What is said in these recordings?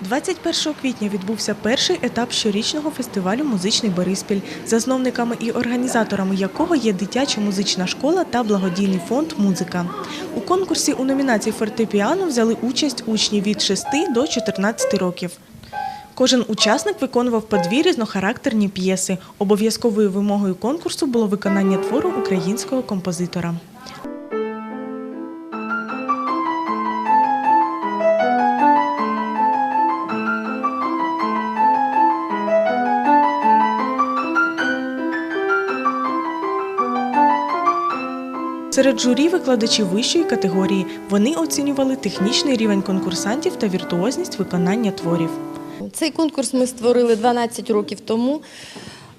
21 квітня відбувся перший етап щорічного фестивалю Музичний Бориспіль, засновниками і організаторами якого є дитяча музична школа та благодійний фонд Музика. У конкурсі у номінації фортепіано взяли участь учні від 6 до 14 років. Кожен учасник виконував по дві різнохарактерні п'єси. Обов'язковою вимогою конкурсу було виконання твору українського композитора. Серед журі викладачі вищої категорії. Вони оцінювали технічний рівень конкурсантів та віртуозність виконання творів. Цей конкурс ми створили 12 років тому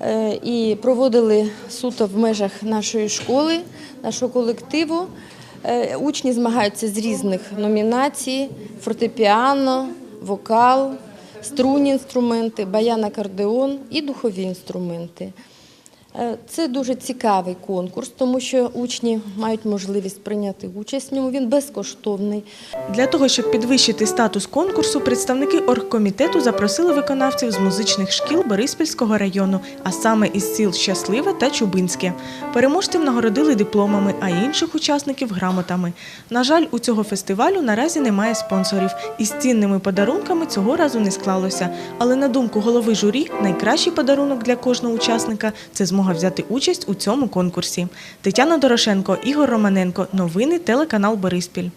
е, і проводили суто в межах нашої школи, нашого колективу. Е, Учні змагаються з різних номінацій: фортепіано, вокал, струнні інструменти, баян-акордеон і духові інструменти. Е, Це дуже цікавий конкурс, тому що учні мають можливість прийняти участь в ньому. Він безкоштовний. Для того, щоб підвищити статус конкурсу, представники оргкомітету запросили виконавців з музичних шкіл Бориспільського району, а саме із сіл Щасливе та Чубинське. Переможців нагородили дипломами, а інших учасників грамотами. На жаль, у цього фестивалю наразі немає спонсорів, і з цінними подарунками цього разу не склалося. Але на думку голови журі, найкращий подарунок для кожного учасника це змога взяти участь у цьому конкурсі. Тетяна Дорошенко, Ігор Романенко. Новини телеканал Бориспіль.